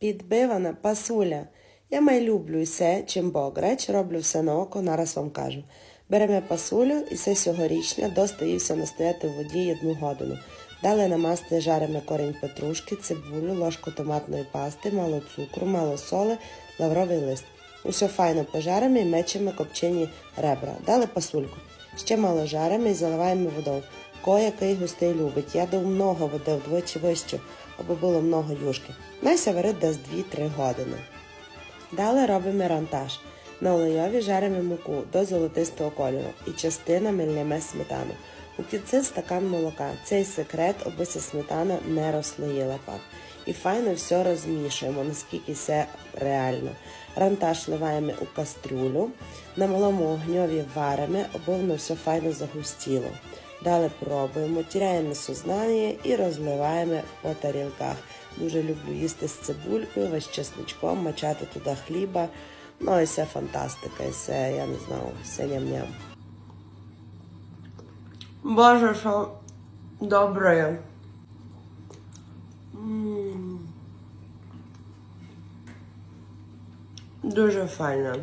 Підбивана пасуля. Я май все, чим Бог реч, роблю все на око, нараз вам кажу. Беремо пасулю і все сьогорічня достаївся настояти в воді одну годину. Далі намасти жаримо корінь петрушки, цибулю, ложку томатної пасти, мало цукру, мало соли, лавровий лист. Усе файно пожаримо і мечемо копчені ребра. Дали пасульку. Ще мало жаримо і заливаємо водою. Ко який густий любить. Я дав много води вдвічі вище, аби було много юшки. Найся варить десь 2-3 години. Далі робимо рантаж. На олейові жаримо муку до золотистого кольору і частинами лємо сметану. У кінці стакан молока. Цей секрет, аби ця сметана не розслоїла пак. І файно все розмішуємо, наскільки це реально. Рантаж ливаємо у кастрюлю, на малому огньові варимо, аби воно все файно загустіло. Далі пробуємо, тіряємо сознання і розливаємо по тарілках. Дуже люблю їсти з цибулькою, весь чесничком, мачати туди хліба. Ну і це фантастика, і це, я не знаю, все ням-ням. Боже, що добре. Дуже файно.